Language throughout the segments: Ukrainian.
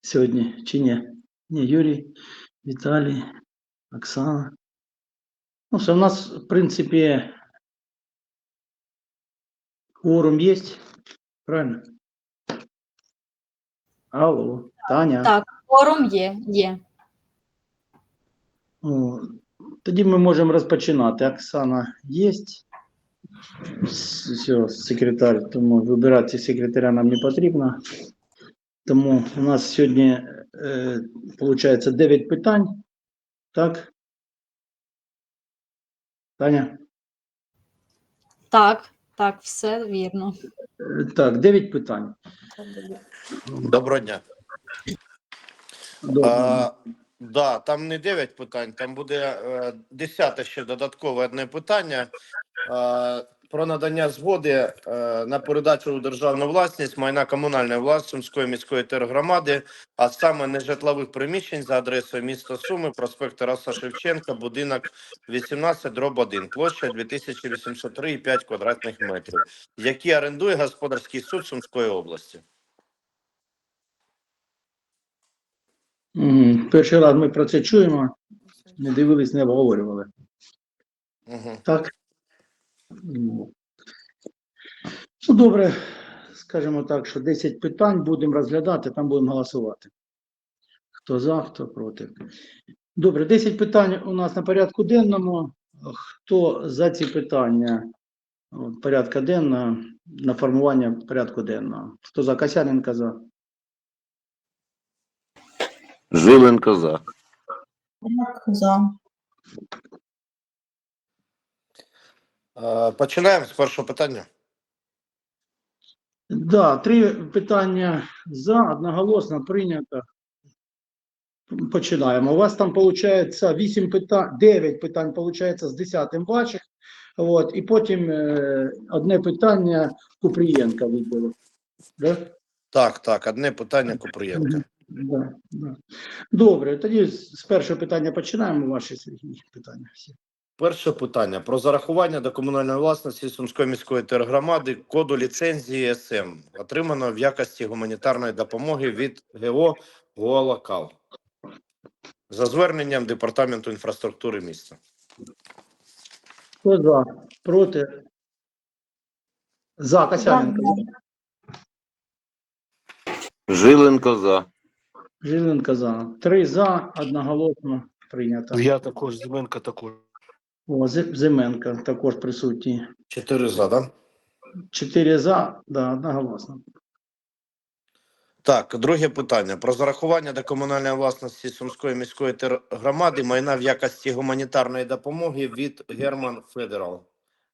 сьогодні чи ні? Ні, Юрій, Віталій, Оксана. Ну, все, у нас, в принципі, кворум є, правильно? Алло, Таня. Так, форум є, є. О, тоді ми можемо розпочинати. Оксана є. Все, секретар, тому вибирати секретаря нам не потрібно. Тому у нас сьогодні, е, виходить, 9 питань. Так? Таня? Так, так, все вірно. Так, 9 питань. Доброго дня. Добре. А, да, там не 9 питань, там буде е, 10 ще додаткове одне питання. Про надання згоди е, на передачу у державну власність майна комунальної власності Сумської міської тергромади, а саме нежитлових приміщень за адресою міста Суми, проспект Тараса Шевченка, будинок 18, дроб 1, площа 2803,5 квадратних метрів, які орендує господарський суд Сумської області. Перший раз ми про це чуємо. Не дивились, не обговорювали. Угу. Так? Ну, добре, скажімо так, що 10 питань будемо розглядати, там будемо голосувати. Хто за, хто проти. Добре, 10 питань у нас на порядку денному. Хто за ці питання порядка денного, на формування порядку денного? Хто за Касяненка за? Жиленко за. Так, за. Е, Починаємо з першого питання. Да, три питання за, одноголосно прийнято. Починаємо. У вас там виходить 8 питань, 9 питань, виходить, з 10 ваших. От, і потім е, одне питання Купрієнка виділив. Да? Так, так, одне питання Куприєнка. Да, да. Добре, тоді з з першого питання починаємо. Ваші Сергій питання. всі. Перше питання про зарахування до комунальної власності Сумської міської тергромади коду ліцензії СМ, отримано в якості гуманітарної допомоги від ГО «Гоалокал» за зверненням Департаменту інфраструктури міста. Хто за? Проти? За Касяненко. Жиленко за. Жиленко за. Три за, одноголосно прийнято. Я також, Зименко також. О, Зи- Зименко також присутній. Чотири за, да? Чотири за, да, одноголосно. Так, друге питання про зарахування до комунальної власності Сумської міської тергромади майна в якості гуманітарної допомоги від Герман Федерал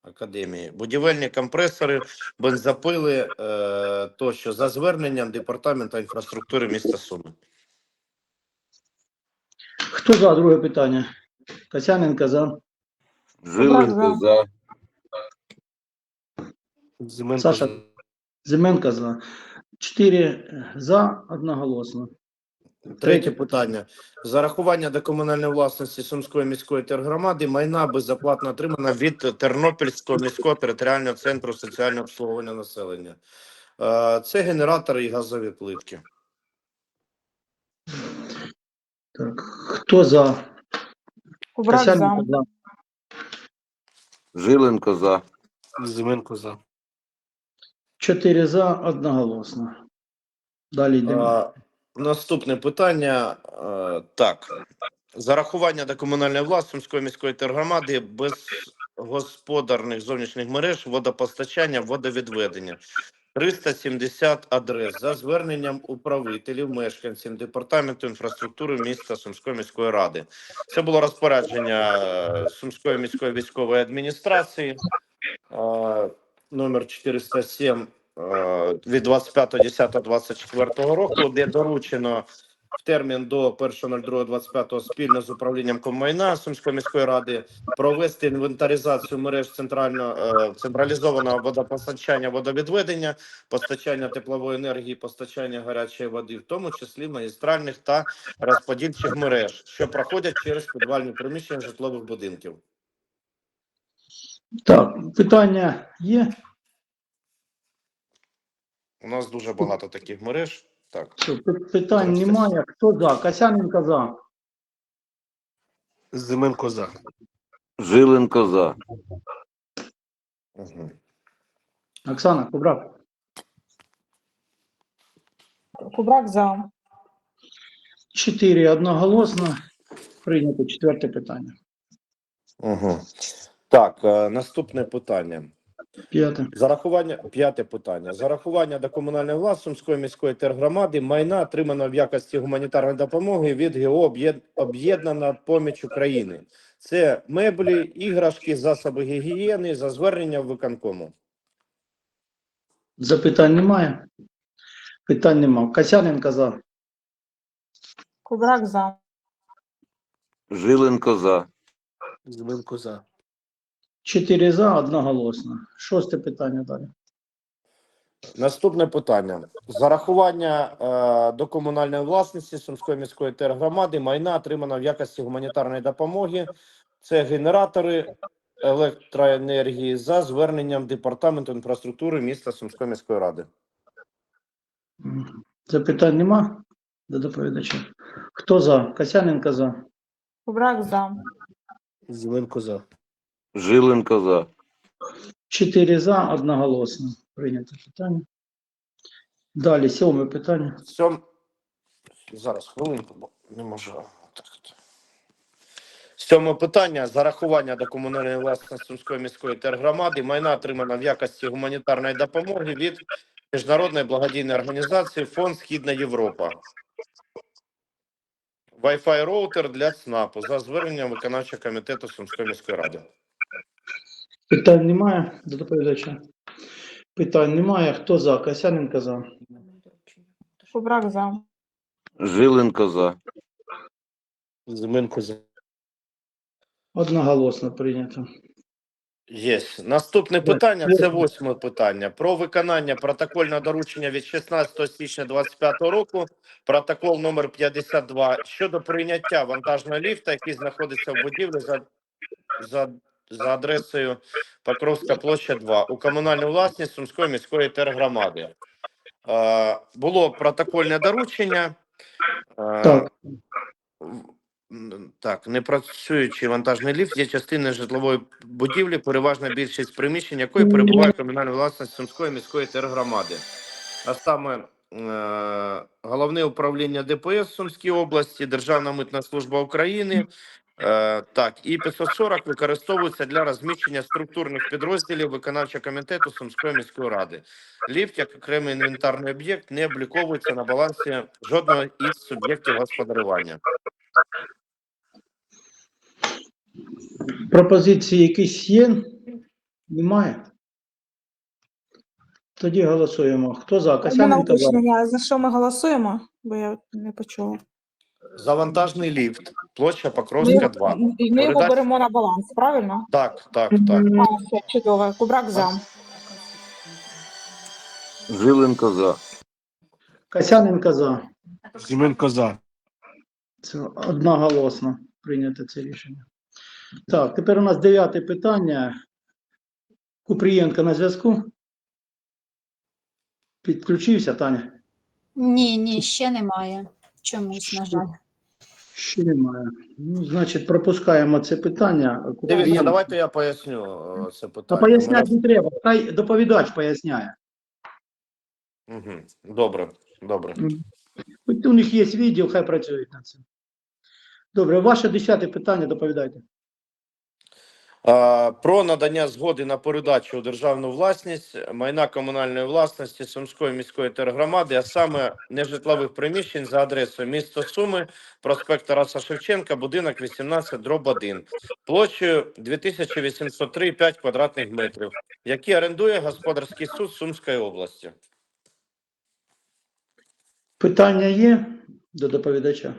Академії. Будівельні компресори, бензопили е, тощо за зверненням Департаменту інфраструктури міста Суми. Хто за друге питання? Касяненко за. Жиленко за. Зименко Саша. за. Зименко за. Чотири за, одноголосно. Третє питання. Зарахування до комунальної власності Сумської міської тергромади майна безоплатно отримана від Тернопільського міського територіального центру соціального обслуговування населення. Е, Це генератори і газові плитки. Так. Хто за? Кубрак за. Жиленко за. Зименко за. Чотири за, одноголосно. Далі йдемо. А, Наступне питання. А, Так. Зарахування до комунальної власності Сумської міської тергромади без господарних зовнішніх мереж, водопостачання, водовідведення. 370 адрес за зверненням управителів, мешканців департаменту інфраструктури міста Сумської міської ради. Це було розпорядження е, Сумської міської військової адміністрації е, номер 407 е, від 25.10.24 року, де доручено в термін до 1.02.25 спільно з управлінням коммайна Сумської міської ради провести інвентаризацію мереж центрально е, централізованого водопостачання, водовідведення, постачання теплової енергії, постачання гарячої води, в тому числі магістральних та розподільчих мереж, що проходять через підвальні приміщення житлових будинків. Так, питання є? У нас дуже багато таких мереж. Так. Все, пи- питань немає. Хто за? Касяненко за. Зименко за. Жиленко за. Угу. Оксана, Кубрак. Кубрак за. Чотири одноголосно. Прийнято четверте питання. Угу. Так, е, наступне питання. П'яте. Зарахування п'яте питання. Зарахування до комунальної власності Сумської міської тергромади майна отримано в якості гуманітарної допомоги від ГО «Об'єд- Об'єднана поміч України. Це меблі, іграшки, засоби гігієни за зверненням виконкому. Запитань немає. Питань немає. Касяненко за. Кубрак за. Жиленко за. Зименко за. Чотири за, одноголосно. Шосте питання далі. Наступне питання: зарахування е, до комунальної власності Сумської міської тергромади майна отримано в якості гуманітарної допомоги. Це генератори електроенергії за зверненням департаменту інфраструктури міста Сумської міської ради. Запитань нема до доповідача. Хто за? Касяненко за. Кубрак за. Зименко за. Жиленко за. Чотири за, одноголосно. Прийнято питання. Далі, сьоме питання. Сьом... Зараз хвилинку, бо не можу. Так. Сьоме питання: зарахування до комунальної власності Сумської міської тергромади. Майна отримана в якості гуманітарної допомоги від міжнародної благодійної організації Фонд Східна Європа. Wi-Fi роутер для ЦНАПу за зверненням виконавчого комітету Сумської міської ради. Питань немає до доповідача. Питань немає. Хто за? Касяненко за. Кубрак за. Жиленко за. Зименко за. Одноголосно прийнято. Є. Наступне питання це восьме питання. Про виконання протокольного доручення від 16 січня 2025 року, протокол номер 52, щодо прийняття вантажного ліфта, який знаходиться в будівлі за, за, за адресою Покровська площа 2 у комунальну власність Сумської міської тергромади. Е, було протокольне доручення. Е, Так. Так, непрацюючий вантажний ліфт є частиною житлової будівлі, переважна більшість приміщень якої перебуває комунальна власність Сумської міської тергромади. А саме е, головне управління ДПС Сумській області, Державна митна служба України. Е, так, і 540 використовується для розміщення структурних підрозділів виконавчого комітету Сумської міської ради. Ліфт як окремий інвентарний об'єкт не обліковується на балансі жодного із суб'єктів господарювання. Пропозиції якісь є? Немає. Тоді голосуємо. Хто за? Уточнення, за що ми голосуємо? Бо я не почула. Завантажний ліфт, площа Покровська 2. Ми, ми його Передач- беремо на баланс, правильно? Так, так, так. А, все, чудово. Кубрак за. Жиленко за. Касяненко за. Зименко за. Це одноголосно прийнято це рішення. Так, тепер у нас дев'яте питання. Купрієнко на зв'язку. Підключився, Таня? Ні, ні, ще немає. Чомусь, на жаль. Ще немає. Ну, значить, пропускаємо це питання. Дивіться, я... давайте я поясню це це Та питання. поясняти не треба. Хай доповідач поясняє. Угу. Добре, добре. У них є відео, хай працюють над цим. Добре, ваше десяте питання доповідайте. Про надання згоди на передачу у державну власність майна комунальної власності Сумської міської тергромади, а саме нежитлових приміщень за адресою місто Суми, проспект Тараса Шевченка, будинок 18, дроб 1, площею 2803,5 квадратних метрів, які орендує господарський суд Сумської області. Питання є до доповідача?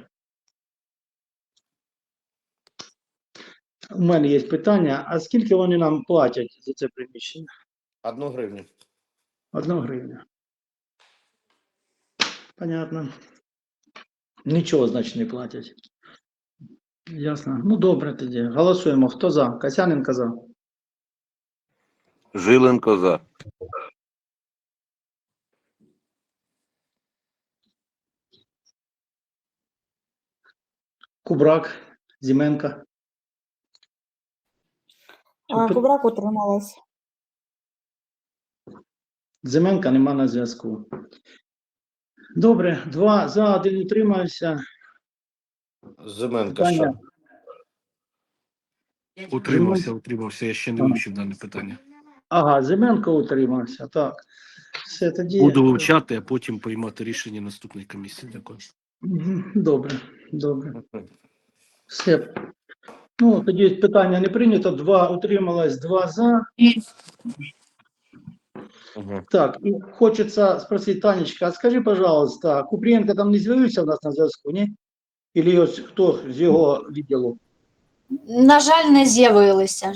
У мене є питання: а скільки вони нам платять за це приміщення? Одну гривню. Одну гривню. Понятно. Нічого, значить, не платять. Ясно. Ну, добре тоді. Голосуємо. Хто за? Касяненко за. Жиленко за. Кубрак, Зіменка. А, Кубрак утрималась. Зименка нема на зв'язку. Добре, два за, один утримався. Зименко, Питання. Утримався, утримався. Я ще не вивчив дане питання. Ага, Зименко утримався. Так. Все тоді. Буду вивчати, а потім приймати рішення наступної комісії. Дякую. Мгм, Добре, добре. Все. Ну, тоді питання не прийнято. Два утрималось, два за. Мгм. Так, і хочеться спросити, Танечка, а скажи, пожалуйста, Купрієнко там не з'явився у нас на зв'язку, ні? Ілі ось хто з його відділу? На жаль, не з'явилися.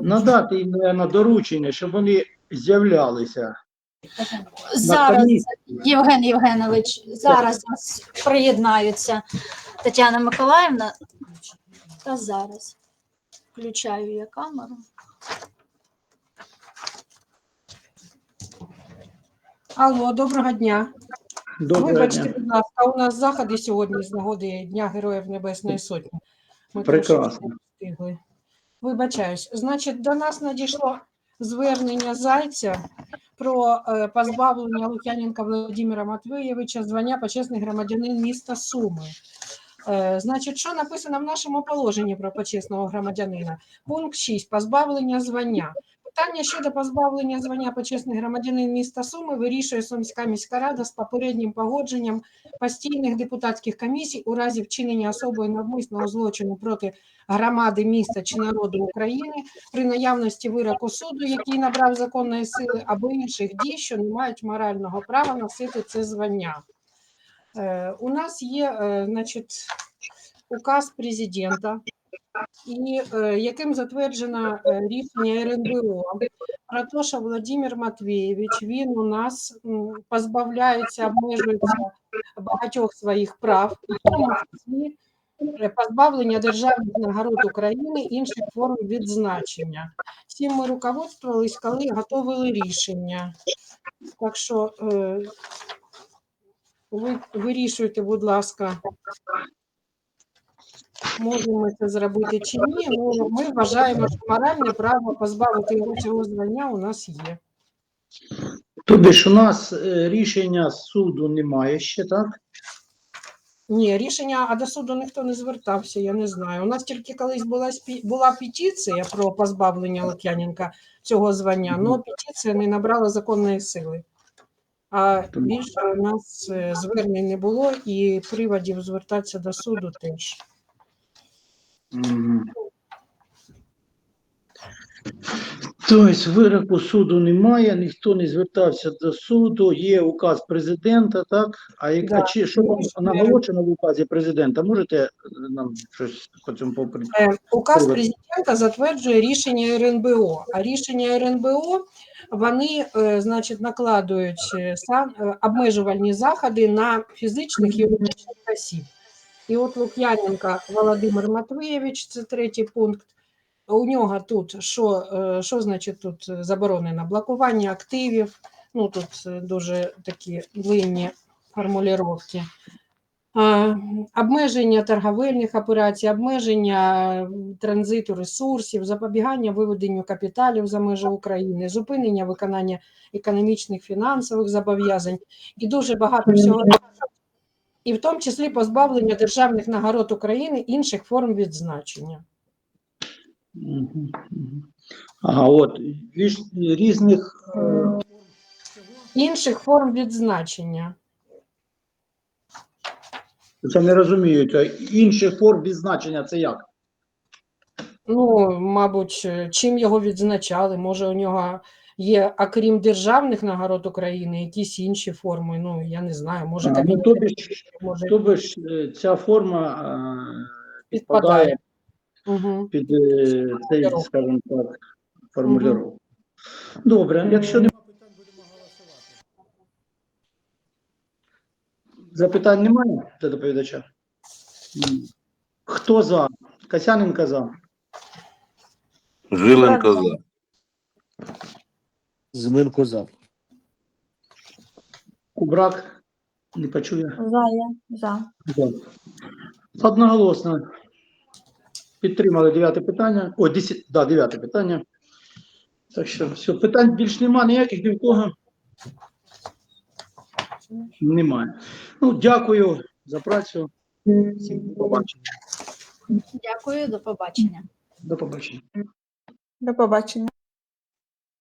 Надати їм, наверное, доручення, щоб вони з'являлися. Зараз. Євген Євгенович, зараз нас приєднаються Тетяна Миколаївна. Та зараз. Включаю я камеру. Алло, доброго дня. Доброго Вибачте, дня. будь ласка, у нас заходи сьогодні з нагоди Дня Героїв Небесної Сотні. Ми Прекрасно. встигли. Вибачаюсь. Значить, до нас надійшло звернення Зайця про е, позбавлення Лук'яненка Володимира Матвійовича звання почесний громадянин міста Суми. Е, Значить, що написано в нашому положенні про почесного громадянина? Пункт 6. Позбавлення звання. Питання щодо позбавлення звання почесний громадянин міста Суми вирішує Сумська міська рада з попереднім погодженням постійних депутатських комісій у разі вчинення особою навмисного злочину проти громади міста чи народу України при наявності вироку суду, який набрав законної сили, або інших дій, що не мають морального права носити це звання. Е, У нас є, е, значить, указ президента, і е, яким затверджено е, рішення РНБО про те, що Володимир Матвійович він у нас позбавляється, обмежується багатьох своїх прав, в позбавлення державних нагород України інших форм відзначення. Цим ми руководствувались, коли готували рішення. Так що ви вирішуйте, будь ласка, можемо ми це зробити чи ні. Ну, ми вважаємо, що моральне право позбавити його цього звання у нас є. Тобі ж у нас е, рішення суду немає ще, так? Ні, рішення, а до суду ніхто не звертався, я не знаю. У нас тільки колись була, була петиція про позбавлення Лук'яненка цього звання, але петиція не набрала законної сили. А більше у нас е, звернень не було і приводів звертатися до суду теж. Тобто вироку суду немає, ніхто не звертався до суду, є указ президента, так? А, як, а Да. чи що там наголошено в указі президента? Можете е, нам щось по цьому попри? Е, Указ президента затверджує рішення РНБО, а рішення РНБО вони, е, значить, накладують е, е, обмежувальні заходи на фізичних юридичних осіб. І от Лук'яненка Володимир Матвійович, це третій пункт. У нього тут що, що значить тут заборонено? Блокування активів. Ну тут дуже такі длинні формулювання. Обмеження торговельних операцій, обмеження транзиту ресурсів, запобігання виведенню капіталів за межі України, зупинення виконання економічних фінансових зобов'язань і дуже багато всього. І в тому числі позбавлення державних нагород України інших форм відзначення. Ага, от різних е, Інших форм відзначення. Це не розуміють. а Інших форм відзначення це як? Ну, мабуть, чим його відзначали? Може, у нього є, окрім державних нагород України, якісь інші форми. Ну, я не знаю, може, А, ну, тобі ж, може, тобі ж е, ця форма е, Підпадає. підпадає Угу. під е, цей, скажімо так, формулювання. Добре, якщо немає Запитань немає до доповідача? Хто за? Касяненко за. Жиленко за. Зименко за. Кубрак, Не почує. За я. За. За. Одноголосно підтримали дев'яте питання. О, десять, да, дев'яте питання. Так що все, питань більш нема ніяких ні в кого. Немає. Ну, дякую за працю. Всім до побачення. Дякую, до побачення. До побачення. До побачення.